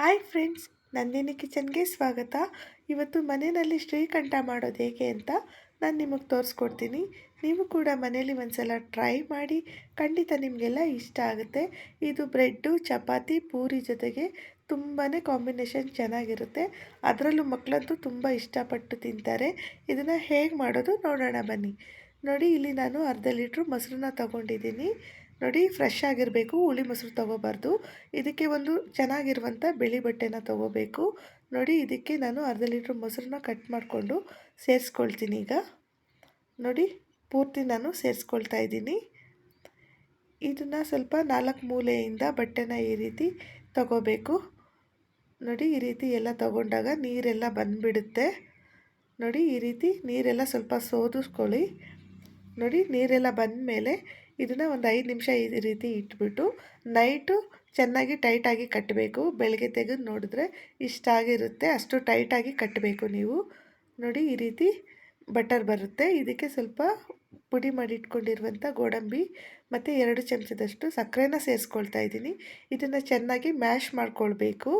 Hi friends, Nandini ಕಿಚನ್ಗೆ ಸ್ವಾಗತ. ಇವತ್ತು ಮನೆಯಲ್ಲಿ ಶ್ರೀಕಂಠ ಮಾಡೋದು ಹೇಗೆ ಅಂತ ನಾನು ನಿಮಗೆ ತೋರಿಸ್ಕೊಡ್ತೀನಿ. ನೀವು ಕೂಡ ಮನೇಲಿ ಒಂದ್ಸಲ ಟ್ರೈ ಮಾಡಿ, ಖಂಡಿತ ನಿಮಗೆಲ್ಲ ಇಷ್ಟ ಆಗುತ್ತೆ. ಇದು ಬ್ರೆಡ್ಡು, ಚಪಾತಿ, ಪೂರಿ ಜೊತೆಗೆ ತುಂಬಾ ಕಾಂಬಿನೇಷನ್ ಚೆನ್ನಾಗಿರುತ್ತೆ. ಅದರಲ್ಲೂ ಮಕ್ಕಳಂತೂ ತುಂಬ ಇಷ್ಟಪಟ್ಟು ತಿಂತಾರೆ. ಇದನ್ನು ಹೇಗೆ ಮಾಡೋದು ನೋಡೋಣ ಬನ್ನಿ. ನೋಡಿ, ಇಲ್ಲಿ ನಾನು ಅರ್ಧ ಲೀಟ್ರ್ ಮೊಸರನ್ನ ತೊಗೊಂಡಿದ್ದೀನಿ. ನೋಡಿ ಫ್ರೆಶ್ ಆಗಿರಬೇಕು, ಹುಳಿ ಮೊಸರು ತೊಗೋಬಾರ್ದು. ಇದಕ್ಕೆ ಒಂದು ಚೆನ್ನಾಗಿರುವಂಥ ಬಿಳಿ ಬಟ್ಟೆನ ತೊಗೋಬೇಕು. ನೋಡಿ, ಇದಕ್ಕೆ ನಾನು ಅರ್ಧ ಲೀಟ್ರ್ ಮೊಸರನ್ನ ಕಟ್ ಮಾಡಿಕೊಂಡು ಸೇರಿಸ್ಕೊಳ್ತೀನಿ ಈಗ. ನೋಡಿ, ಪೂರ್ತಿ ನಾನು ಸೇರಿಸ್ಕೊಳ್ತಾ ಇದ್ದೀನಿ. ಇದನ್ನು ಸ್ವಲ್ಪ ನಾಲ್ಕು ಮೂಲೆಯಿಂದ ಬಟ್ಟೆನ ಈ ರೀತಿ ತಗೋಬೇಕು. ನೋಡಿ, ಈ ರೀತಿ ಎಲ್ಲ ತಗೊಂಡಾಗ ನೀರೆಲ್ಲ ಬಂದುಬಿಡುತ್ತೆ. ನೋಡಿ, ಈ ರೀತಿ ನೀರೆಲ್ಲ ಸ್ವಲ್ಪ ಸೋದಿಸ್ಕೊಳ್ಳಿ. ನೋಡಿ, ನೀರೆಲ್ಲ ಬಂದ ಮೇಲೆ ಇದನ್ನು ಒಂದು ಐದು ನಿಮಿಷ ಈ ರೀತಿ ಇಟ್ಬಿಟ್ಟು ನೈಟು ಚೆನ್ನಾಗಿ ಟೈಟಾಗಿ ಕಟ್ಟಬೇಕು ಬೆಳಗ್ಗೆ ತೆಗೆದು ನೋಡಿದ್ರೆ ಇಷ್ಟಾಗಿರುತ್ತೆ ಅಷ್ಟು ಟೈಟಾಗಿ ಕಟ್ಟಬೇಕು ನೀವು. ನೋಡಿ ಈ ರೀತಿ ಬಟರ್ ಬರುತ್ತೆ. ಇದಕ್ಕೆ ಸ್ವಲ್ಪ ಪುಡಿ ಮಾಡಿ ಇಟ್ಕೊಂಡಿರುವಂಥ ಗೋಡಂಬಿ ಮತ್ತು ಎರಡು ಚಮಚದಷ್ಟು ಸಕ್ಕರೆನ ಸೇರಿಸ್ಕೊಳ್ತಾ ಇದ್ದೀನಿ. ಇದನ್ನು ಚೆನ್ನಾಗಿ ಮ್ಯಾಶ್ ಮಾಡ್ಕೊಳ್ಬೇಕು.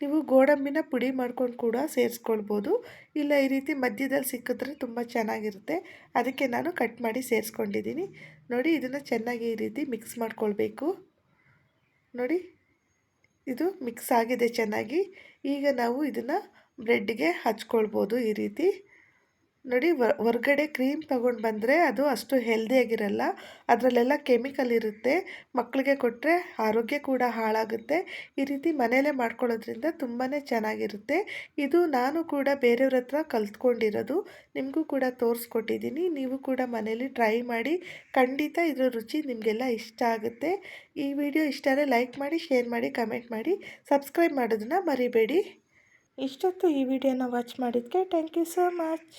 ನೀವು ಗೋಡಂಬಿನ ಪುಡಿ ಮಾಡ್ಕೊಂಡು ಕೂಡ ಸೇರಿಸ್ಕೊಳ್ಬೋದು. ಇಲ್ಲ, ಈ ರೀತಿ ಮಧ್ಯದಲ್ಲಿ ಸಿಕ್ಕಿದ್ರೆ ತುಂಬ ಚೆನ್ನಾಗಿರುತ್ತೆ. ಅದಕ್ಕೆ ನಾನು ಕಟ್ ಮಾಡಿ ಸೇರಿಸ್ಕೊಂಡಿದ್ದೀನಿ. ನೋಡಿ, ಇದನ್ನು ಚೆನ್ನಾಗಿ ಈ ರೀತಿ ಮಿಕ್ಸ್ ಮಾಡ್ಕೊಳ್ಬೇಕು. ನೋಡಿ, ಇದು ಮಿಕ್ಸ್ ಆಗಿದೆ ಚೆನ್ನಾಗಿ. ಈಗ ನಾವು ಇದನ್ನು ಬ್ರೆಡ್ಗೆ ಹಚ್ಕೊಳ್ಬೋದು ಈ ರೀತಿ. ನೋಡಿ ಹೊರ್ಗಡೆ ಕ್ರೀಮ್ ತೊಗೊಂಡು ಬಂದರೆ ಅದು ಅಷ್ಟು ಹೆಲ್ದಿಯಾಗಿರಲ್ಲ ಅದರಲ್ಲೆಲ್ಲ ಕೆಮಿಕಲ್ ಇರುತ್ತೆ. ಮಕ್ಕಳಿಗೆ ಕೊಟ್ಟರೆ ಆರೋಗ್ಯ ಕೂಡ ಹಾಳಾಗುತ್ತೆ. ಈ ರೀತಿ ಮನೆಯಲ್ಲೇ ಮಾಡ್ಕೊಳ್ಳೋದ್ರಿಂದ ತುಂಬಾ ಚೆನ್ನಾಗಿರುತ್ತೆ. ಇದು ನಾನು ಕೂಡ ಬೇರೆಯವ್ರ ಹತ್ರ ಕಲ್ತ್ಕೊಂಡಿರೋದು. ನಿಮಗೂ ಕೂಡ ತೋರಿಸ್ಕೊಟ್ಟಿದ್ದೀನಿ. ನೀವು ಕೂಡ ಮನೇಲಿ ಟ್ರೈ ಮಾಡಿ, ಖಂಡಿತ ಇದರ ರುಚಿ ನಿಮಗೆಲ್ಲ ಇಷ್ಟ ಆಗುತ್ತೆ. ಈ ವಿಡಿಯೋ ಇಷ್ಟ ಲೈಕ್ ಮಾಡಿ, ಶೇರ್ ಮಾಡಿ, ಕಮೆಂಟ್ ಮಾಡಿ. ಸಬ್ಸ್ಕ್ರೈಬ್ ಮಾಡೋದನ್ನ ಮರಿಬೇಡಿ. ಇಷ್ಟೊತ್ತು ಈ ವಿಡಿಯೋನ ವಾಚ್ ಮಾಡಿದ್ದಕ್ಕೆ ಥ್ಯಾಂಕ್ ಯು ಸೋ ಮಚ್